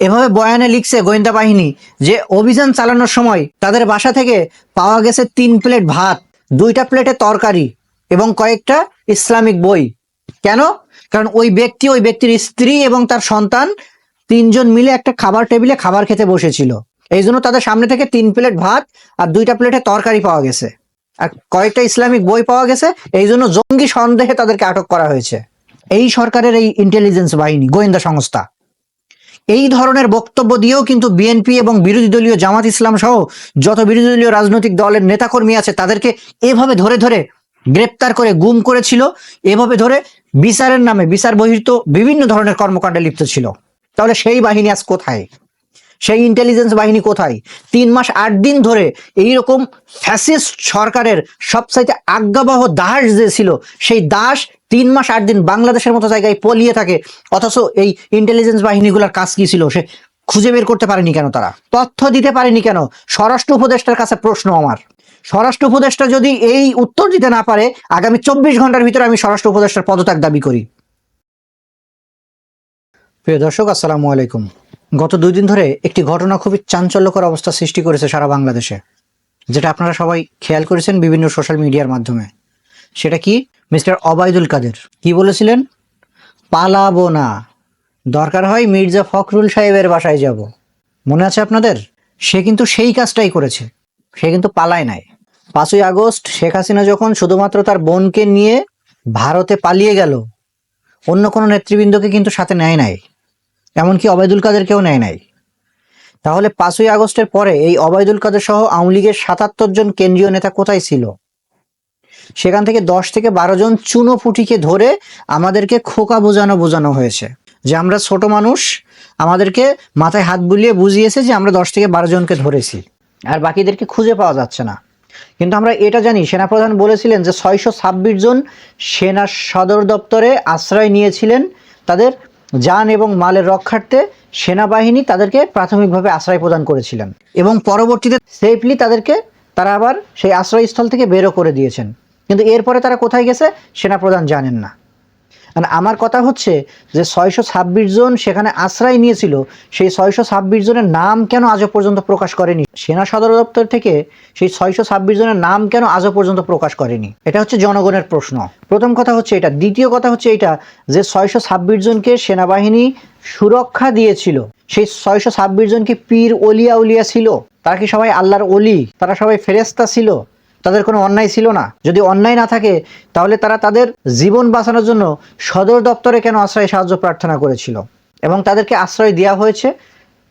এভাবে বয়ানে লিখছে গোয়েন্দা বাহিনী যে অভিযান চালানোর সময় তাদের বাসা থেকে পাওয়া গেছে তিন প্লেট ভাত, দুইটা প্লেটে তরকারি এবং কয়েকটা ইসলামিক বই। কেন? কারণ ওই ব্যক্তি, ওই ব্যক্তির স্ত্রী এবং তার সন্তান তিনজন মিলে একটা খাবার টেবিলে খাবার খেতে বসেছিল। এই জন্য তাদের সামনে থেকে তিন প্লেট ভাত আর দুইটা প্লেটে তরকারি পাওয়া গেছে। আর কয়েকটা ইসলামিক বই পাওয়া গেছে, এই জন্য জঙ্গি সন্দেহে তাদেরকে আটক করা হয়েছে। এই সরকারের এই ইন্টেলিজেন্স বাহিনী, গোয়েন্দা সংস্থা। এই ধরনের বক্তব্য দিয়েও কিন্তু বিএনপি এবং বিরোধী দলীয় জামাত ইসলাম সহ যত বিরোধী দলীয় রাজনৈতিক দলের নেতাকর্মী আছে, তাদেরকে এভাবে ধরে ধরে গ্রেপ্তার করে গুম করেছিল। এভাবে ধরে বিচারের নামে বিচার বহির্ত বিভিন্ন ধরনের কর্মকাণ্ডে লিপ্ত ছিল। তাহলে সেই বাহিনী আজ কোথায়? সেই ইন্টেলিজেন্স বাহিনী কোথায়? তিন মাস আট দিন ধরে এইরকম ফ্যাসিস্ট সরকারের সবচাইতে আজ্ঞাবহ দাস যে ছিল, সেই দাস তিন মাস আট দিন বাংলাদেশের মতো জায়গায় পলিয়ে থাকে, অথচ এই ইন্টেলিজেন্স বাহিনীগুলোর কাজ কি ছিল? সে খুঁজে বের করতে পারেনি কেন তারা? তথ্য দিতে পারেনি কেন? স্বরাষ্ট্র উপদেষ্টার কাছে প্রশ্ন আমার। স্বরাষ্ট্র উপদেষ্টা যদি এই উত্তর দিতে না পারে, আগামী চব্বিশ ঘণ্টার ভিতরে আমি স্বরাষ্ট্র উপদেষ্টার পদত্যাগ দাবি করি। প্রিয় দর্শক, আসসালামু আলাইকুম। গত দুই দিন ধরে একটি ঘটনা খুবই চাঞ্চল্যকর অবস্থা সৃষ্টি করেছে সারা বাংলাদেশে, যেটা আপনারা সবাই খেয়াল করেছেন বিভিন্ন সোশ্যাল মিডিয়ার মাধ্যমে। সেটা কি? মিস্টার অবায়দুল কাদের। কি বলেছিলেন? পালাবো না। দরকার হয় মির্জা ফখরুল সাহেবের বাসায় যাব। মনে আছে আপনাদের? সে কিন্তু সেই কাজটাই করেছে। সে কিন্তু পালায় নাই। পাঁচই আগস্ট শেখ হাসিনা যখন শুধুমাত্র তার বোনকে নিয়ে ভারতে পালিয়ে গেল, অন্য কোনো নেতৃবৃন্দকে কিন্তু সাথে নেয় নাই। এমনকি অবায়দুল কাদেরকেও নেয় নাই। তাহলে পাঁচই আগস্টের পরে এই অবায়দুল কাদের সহ আওয়ামী লীগের সাতাত্তর জন কেন্দ্রীয় নেতা কোথায় ছিল? সেখান থেকে দশ থেকে বারো জন চুনো ফুটিকে ধরে আমাদেরকে খোকা বোঝানো বোঝানো হয়েছে যে আমরা ছোট মানুষ, আমাদেরকে মাথায় হাত বুলিয়ে বুঝিয়েছে যে আমরা দশ থেকে বারো জনকে ধরেছি। আর বাকিদেরকে খুঁজে পাওয়া যাচ্ছে না। কিন্তু আমরা এটা জানি, সেনাপ্রধান বলেছিলেন যে ছয়শো ছাব্বিশ জন সেনা সদর দপ্তরে আশ্রয় নিয়েছিলেন তাদের যান এবং মালের রক্ষার্থে সেনাবাহিনী তাদেরকে প্রাথমিকভাবে আশ্রয় প্রদান করেছিলেন এবং পরবর্তীতে সেফলি তাদেরকে তারা আবার সেই আশ্রয়স্থল থেকে বেরো করে দিয়েছেন। কিন্তু এরপরে তারা কোথায় গেছে সেনাপ্রধান জানেন না। আর আমার কথা হচ্ছে যে ছয়শো ছাব্বিশ জন সেখানে আশ্রয় নিয়েছিল, সেই ছয়শো ছাব্বিশ জনের নাম কেন আজও পর্যন্ত প্রকাশ করেনি? সেনা সদর দপ্তর থেকে সেই ছয়শো ছাব্বিশ জনের নাম কেন আজও পর্যন্ত প্রকাশ করেনি? এটা হচ্ছে জনগণের প্রশ্ন। প্রথম কথা হচ্ছে এটা। দ্বিতীয় কথা হচ্ছে এটা যে ছয়শো ছাব্বিশ জনকে সেনাবাহিনী সুরক্ষা দিয়েছিল, সেই ছয়শো ছাব্বিশ জন কি পীর অলিয়া উলিয়া ছিল? তারা কি সবাই আল্লাহর অলি তারা সবাই ফেরেস্তা ছিল? তাদের কোনো অন্যায় ছিল না। যদি অন্যায় না থাকে, তাহলে তারা তাদের জীবন বাঁচানোর জন্য সদর দপ্তরে কেন আশ্রয় সাহায্য প্রার্থনা করেছিল? এবং তাদেরকে আশ্রয় দেওয়া হয়েছে,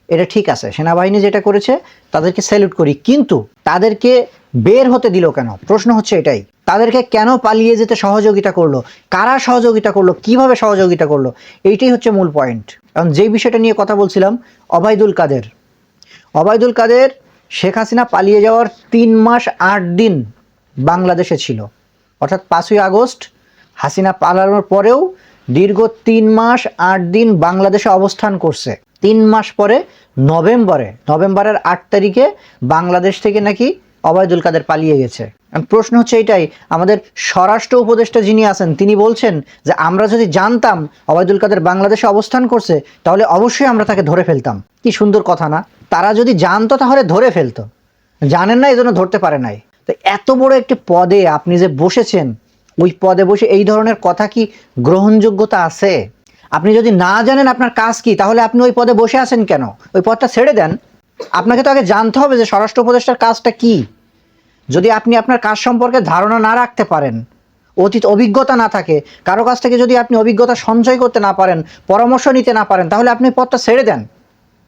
এটা ঠিক আছে। সেনাবাহিনী যেটা করেছে, তাদেরকে স্যালুট করি। কিন্তু তাদেরকে বের হতে দিল কেন? প্রশ্ন হচ্ছে এটাই। তাদেরকে কেন পালিয়ে যেতে সহযোগিতা করল? কারা সহযোগিতা করল? কীভাবে সহযোগিতা করল? এইটাই হচ্ছে মূল পয়েন্ট কারণ যেই বিষয়টা নিয়ে কথা বলছিলাম অবায়দুল কাদের। অবায়দুল কাদের শেখ হাসিনা পালিয়ে যাওয়ার তিন মাস আট দিন বাংলাদেশে ছিল। অর্থাৎ পাঁচই আগস্ট হাসিনা পালানোর পরেও দীর্ঘ তিন মাস আট দিন বাংলাদেশে অবস্থান করছে। তিন মাস পরে নভেম্বরে, নভেম্বরের আট তারিখে বাংলাদেশ থেকে নাকি অবায়দুল কাদের পালিয়ে গেছে। প্রশ্ন হচ্ছে এটাই, আমাদের স্বরাষ্ট্র উপদেষ্টা যিনি আছেন, তিনি বলছেন যে আমরা যদি জানতাম অবায়দুল কাদের বাংলাদেশে অবস্থান করছে, তাহলে অবশ্যই আমরা তাকে ধরে ফেলতাম। কি সুন্দর কথা না? তারা যদি জানতো তাহলে ধরে ফেলতো। জানেন না এই জন্য ধরতে পারে নাই। তো এত বড় একটি পদে আপনি যে বসেছেন, ওই পদে বসে এই ধরনের কথা কি গ্রহণযোগ্যতা আছে? আপনি যদি না জানেন আপনার কাজ কি, তাহলে আপনি ওই পদে বসে আছেন কেন? ওই পদটা ছেড়ে দেন। আপনাকে তো আগে জানতে হবে যে স্বরাষ্ট্র উপদেষ্টার কাজটা কি। যদি আপনি আপনার কাজ সম্পর্কে ধারণা না রাখতে পারেন, অতীত অভিজ্ঞতা না থাকে, কারও কাছ থেকে যদি আপনি অভিজ্ঞতা সঞ্চয় করতে না পারেন, পরামর্শ নিতে না পারেন, তাহলে আপনি পদটা ছেড়ে দেন।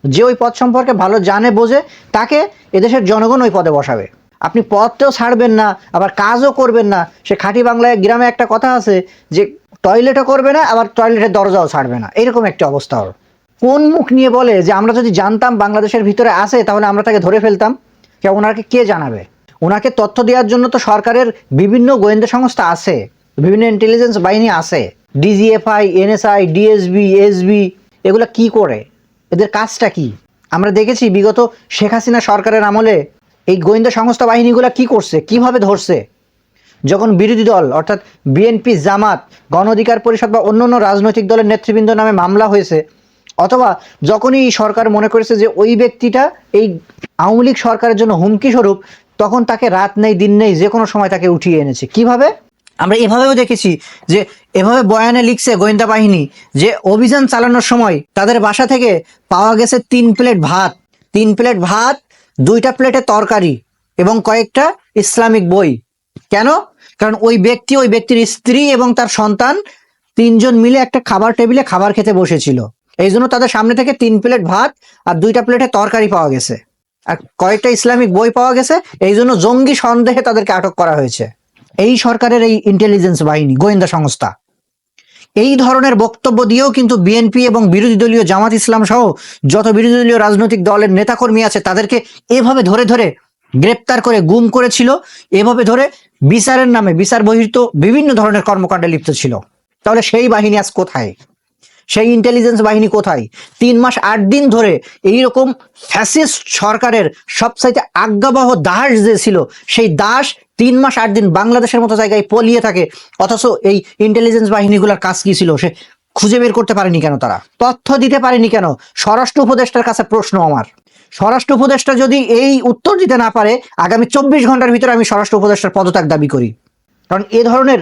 যে ওই পদ সম্পর্কে ভালো জানে, বোঝে, তাকে এদেশের জনগণ ওই পদে বসাবে। আপনি পদটাও ছাড়বেন না, আবার কাজও করবেন না। সে খাঁটি বাংলায় গ্রামে একটা কথা আছে যে, টয়লেটও করবে না, আবার টয়লেটের দরজাও ছাড়বে না। এরকম একটা অবস্থা ওর। কোন মুখ নিয়ে বলে যে, আমরা যদি জানতাম বাংলাদেশের ভিতরে আছে, তাহলে আমরা তাকে ধরে ফেলতাম? কে ওনাকে কে জানাবে? ওনাকে তথ্য দেওয়ার জন্য তো সরকারের বিভিন্ন গোয়েন্দা সংস্থা আছে, বিভিন্ন ইন্টেলিজেন্স বাহিনী আছে। ডিজিএফআই এনএসআই ডিএসবি এসবি এগুলো কি করে? এদের কাজটা কি? আমরা দেখেছি বিগত শেখ হাসিনা সরকারের আমলে এই গোয়েন্দা সংস্থা বাহিনীগুলো কি করছে, কীভাবে ধরছে? যখন বিরোধী দল, অর্থাৎ বিএনপি জামাত, গণ অধিকার পরিষদ বা অন্য অন্য রাজনৈতিক দলের নেতৃবৃন্দ নামে মামলা হয়েছে, অথবা যখনই সরকার মনে করেছে যে ওই ব্যক্তিটা এই আওয়ামী লীগ সরকারের জন্য হুমকি স্বরূপ, তখন তাকে রাত নেই, দিন নেই যে কোনো সময় তাকে উঠিয়ে এনেছে। কীভাবে? আমরা এভাবেও দেখেছি যে এভাবে বয়ানে লিখছে গোয়েন্দা বাহিনী যে অভিযান চালানোর সময় তাদের বাসা থেকে পাওয়া গেছে তিন প্লেট ভাত। তিন প্লেট ভাত, দুইটা প্লেটে তরকারি এবং কয়েকটা ইসলামিক বই। কেন? কারণ ওই ব্যক্তি, ওই ব্যক্তির স্ত্রী এবং তার সন্তান তিনজন মিলে একটা খাবার টেবিলে খাবার খেতে বসেছিল। এই জন্য তাদের সামনে থেকে তিন প্লেট ভাত আর দুইটা প্লেটে তরকারি পাওয়া গেছে। আর কয়েকটা ইসলামিক বই পাওয়া গেছে। এই জন্য জঙ্গি সন্দেহে তাদেরকে আটক করা হয়েছে। এই সরকারের এই ইন্টেলিজেন্স বাহিনী, গোয়েন্দা সংস্থা। এই ধরনের বক্তব্য দিয়েও কিন্তু বিএনপি এবং বিরোধী দলীয় জামাত ইসলাম সহ যত বিরোধী দলীয় রাজনৈতিক দলের নেতাকর্মী আছে, তাদেরকে এভাবে ধরে ধরে গ্রেপ্তার করে গুম করেছিল। এভাবে ধরে বিচারের নামে, বিচার বহির্ভূত বিভিন্ন ধরনের কর্মকাণ্ডে লিপ্ত ছিল। তাহলে সেই বাহিনী আজ কোথায়? সেই ইন্টেলিজেন্স বাহিনী কোথায়? তিন মাস আট দিন ধরে এই রকম ফ্যাসিস্ট সরকারের সবচাইতে আজ্ঞাবহ দাস যে ছিল, সেই দাস তিন মাস আট দিন বাংলাদেশের মতো জায়গায় পলিয়ে থাকে। অথচ এই ইন্টেলিজেন্স বাহিনীগুলোর কাজ কি ছিল? সে খুঁজে বের করতে পারেনি কেন তারা? তথ্য দিতে পারেনি কেন? স্বরাষ্ট্র উপদেষ্টার কাছে প্রশ্ন আমার। স্বরাষ্ট্র উপদেষ্টা যদি এই উত্তর দিতে না পারে, আগামী চব্বিশ ঘণ্টার ভিতরে আমি স্বরাষ্ট্র উপদেষ্টার পদত্যাগ দাবি করি। কারণ এ ধরনের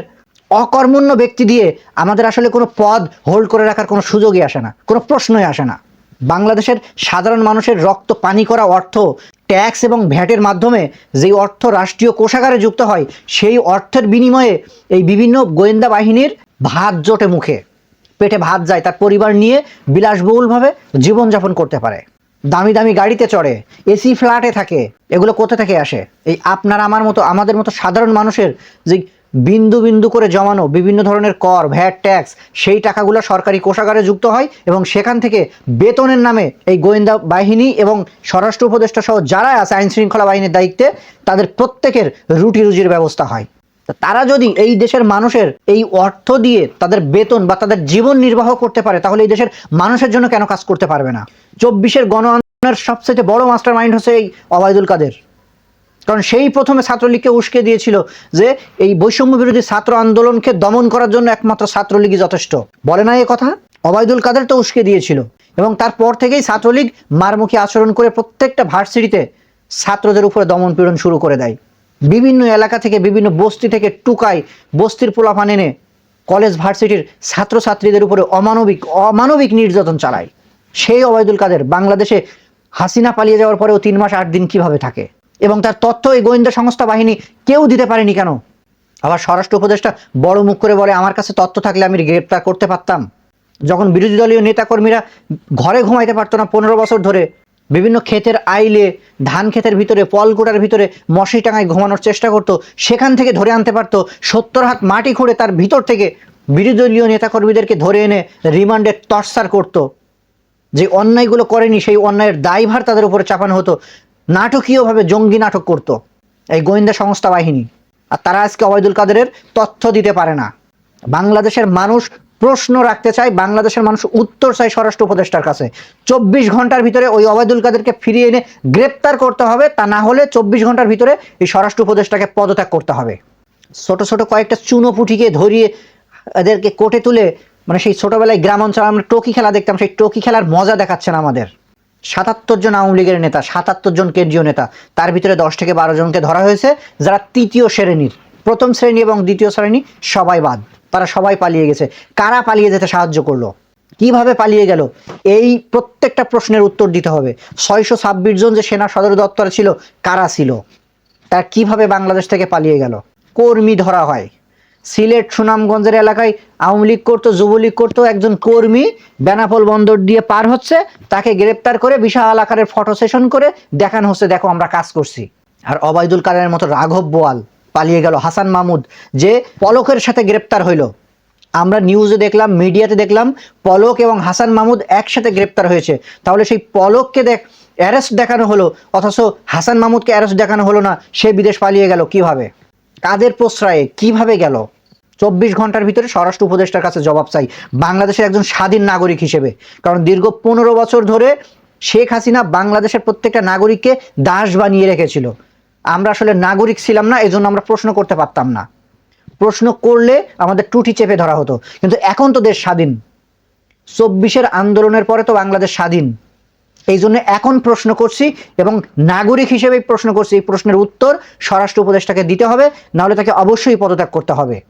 অকর্মণ্য ব্যক্তি দিয়ে আমাদের আসলে কোনো পদ হোল্ড করে রাখার কোনো সুযোগই আসে না, কোনো প্রশ্নই আসে না। বাংলাদেশের সাধারণ মানুষের রক্ত পানি করা অর্থ ট্যাক্স এবং ভ্যাটের মাধ্যমে যেই অর্থ রাষ্ট্রীয় কোষাগারে যুক্ত হয়, সেই অর্থের বিনিময়ে এই বিভিন্ন গোয়েন্দা বাহিনীর ভাত জোটে মুখে। পেটে ভাত যায়, তার পরিবার নিয়ে বিলাসবহুলভাবে জীবনযাপন করতে পারে। দামি দামি গাড়িতে চড়ে, এসি ফ্ল্যাটে থাকে, এগুলো কোথা থেকে আসে? এই আপনার আমার মতো, আমাদের মতো সাধারণ মানুষের যে বিন্দু বিন্দু করে জমানো বিভিন্ন ধরনের কর, ভ্যাট, ট্যাক্স, সেই টাকাগুলো সরকারি কোষাগারে যুক্ত হয় এবং সেখান থেকে বেতনের নামে এই গোয়েন্দা বাহিনী এবং স্বরাষ্ট্র উপদেষ্টা সহ যারা আছে আইন শৃঙ্খলা বাহিনীর দায়িত্বে, তাদের প্রত্যেকের রুটি রুজির ব্যবস্থা হয়। তারা যদি এই দেশের মানুষের এই অর্থ দিয়ে তাদের বেতন বা তাদের জীবন নির্বাহ করতে পারে, তাহলে এই দেশের মানুষের জন্য কেন কাজ করতে পারবে না? চব্বিশের গণ আন্দোলনের সবচেয়ে বড় মাস্টার মাইন্ড হচ্ছে এই অবায়দুল কাদের। কারণ সেই প্রথমে ছাত্রলীগকে উস্কে দিয়েছিল যে এই বৈষম্য বিরোধী ছাত্র আন্দোলনকে দমন করার জন্য একমাত্র ছাত্রলীগই যথেষ্ট। বলে না এ কথা? অবায়দুল কাদের তো উস্কে দিয়েছিল। এবং তারপর থেকেই ছাত্রলীগ মারমুখী আচরণ করে প্রত্যেকটা ভার্সিটিতে ছাত্রদের উপরে দমন পীড়ন শুরু করে দেয়। বিভিন্ন এলাকা থেকে বিভিন্ন বস্তি থেকে টুকাই বস্তির পোলাপান এনে কলেজ ভার্সিটির ছাত্রছাত্রীদের উপরে অমানবিক অমানবিক নির্যাতন চালায়। সেই অবায়দুল কাদের বাংলাদেশে হাসিনা পালিয়ে যাওয়ার পরেও তিন মাস আট দিন কীভাবে থাকে? এবং তার তথ্য এই গোয়েন্দা সংস্থা বাহিনী কেউ দিতে পারেনি কেন? আবার স্বরাষ্ট্র উপদেষ্টা বড় মুখ করে বলে, আমার কাছে তথ্য থাকলে আমি গ্রেপ্তার করতে পারতাম। যখন বিরোধী দলীয় নেতাকর্মীরা ঘরে ঘুমাইতে পারতো না পনেরো বছর ধরে, বিভিন্ন ক্ষেতের আইলে, ধান ক্ষেতের ভিতরে পলকোটার ভিতরে মশি টাঙায় ঘুমানোর চেষ্টা করতো, সেখান থেকে ধরে আনতে পারতো, সত্তর হাত মাটি খুঁড়ে তার ভিতর থেকে বিরোধী দলীয় নেতাকর্মীদেরকে ধরে এনে রিমান্ডে টর্চার করতো। যে অন্যায়গুলো করেনি, সেই অন্যায়ের দায়ভার তাদের উপরে চাপানো হতো। নাটকীয়ভাবে জঙ্গি নাটক করত, এই গোয়েন্দা সংস্থা বাহিনী। আর তারা আজকে অবৈদুল কাদেরের তথ্য দিতে পারে না। বাংলাদেশের মানুষ প্রশ্ন রাখতে চায়, বাংলাদেশের মানুষ উত্তর চায় স্বরাষ্ট্র উপদেষ্টার কাছে। চব্বিশ ঘণ্টার ভিতরে ওই অবৈদুল কাদেরকে ফিরিয়ে এনে গ্রেপ্তার করতে হবে, তা না হলে চব্বিশ ঘণ্টার ভিতরে এই স্বরাষ্ট্র উপদেষ্টাকে পদত্যাগ করতে হবে। ছোট ছোট কয়েকটা চুনো পুঁটিকে ধরিয়ে এদেরকে কোটে তুলে মানে সেই ছোটবেলায় গ্রাম অঞ্চলে আমরা টকি খেলা দেখতাম, সেই টকি খেলার মজা দেখাচ্ছেন আমাদের। সাতাত্তর জন আওয়ামী লীগের নেতা, সাতাত্তর জন কেন্দ্রীয় নেতা, তার ভিতরে দশ থেকে বারো জনকে ধরা হয়েছে, যারা তৃতীয় শ্রেণির, প্রথম শ্রেণি এবং দ্বিতীয় শ্রেণি সবাই বাদ। তারা সবাই পালিয়ে গেছে। কারা পালিয়ে যেতে সাহায্য করল? কীভাবে পালিয়ে গেল? এই প্রত্যেকটা প্রশ্নের উত্তর দিতে হবে। ছয়শো ছাব্বিশ জন যে সেনা সদর দপ্তরে ছিল, কারা ছিল? তার কীভাবে বাংলাদেশ থেকে পালিয়ে গেল? কর্মী ধরা হয়। সিলেট, সুনামগঞ্জের এলাকায় আওয়ামী লীগ করতো, যুবলীগ করতো, একজন কর্মী বেনাপোল বন্দর দিয়ে পার হচ্ছে, তাকে গ্রেপ্তার করে বিশাল আকারের ফটো সেশন করে দেখানো হচ্ছে, দেখো আমরা কাজ করছি। আর অবায়দুল কাদের মতো রাঘব বোয়াল পালিয়ে গেল হাসান মাহমুদ, যে পলকের সাথে গ্রেপ্তার হইল। আমরা নিউজে দেখলাম, মিডিয়াতে দেখলাম, পলক এবং হাসান মাহমুদ একসাথে গ্রেপ্তার হয়েছে। তাহলে সেই পলককে দেখ, অ্যারেস্ট দেখানো হলো, অথচ হাসান মাহমুদকে অ্যারেস্ট দেখানো হলো না, সে বিদেশ পালিয়ে গেল কীভাবে? কাদের প্রশ্রয়ে, কীভাবে গেল? চব্বিশ ঘণ্টার ভিতরে স্বরাষ্ট্র উপদেষ্টার কাছে জবাব চাই। বাংলাদেশের একজন স্বাধীন নাগরিক হিসেবে। কারণ দীর্ঘ পনেরো বছর ধরে শেখ হাসিনা বাংলাদেশের প্রত্যেকটা নাগরিককে দাস বানিয়ে রেখেছিল। আমরা আসলে নাগরিক ছিলাম না, এজন্য আমরা প্রশ্ন করতে পারতাম না। প্রশ্ন করলে আমাদের টুটি চেপে ধরা হতো। কিন্তু এখন তো দেশ স্বাধীন। চব্বিশের আন্দোলনের পরে তো বাংলাদেশ স্বাধীন। এই জন্য এখন প্রশ্ন করছি এবং নাগরিক হিসেবে প্রশ্ন করছি। এই প্রশ্নের উত্তর স্বরাষ্ট্র উপদেষ্টাকে দিতে হবে, নাহলে তাকে অবশ্যই পদত্যাগ করতে হবে।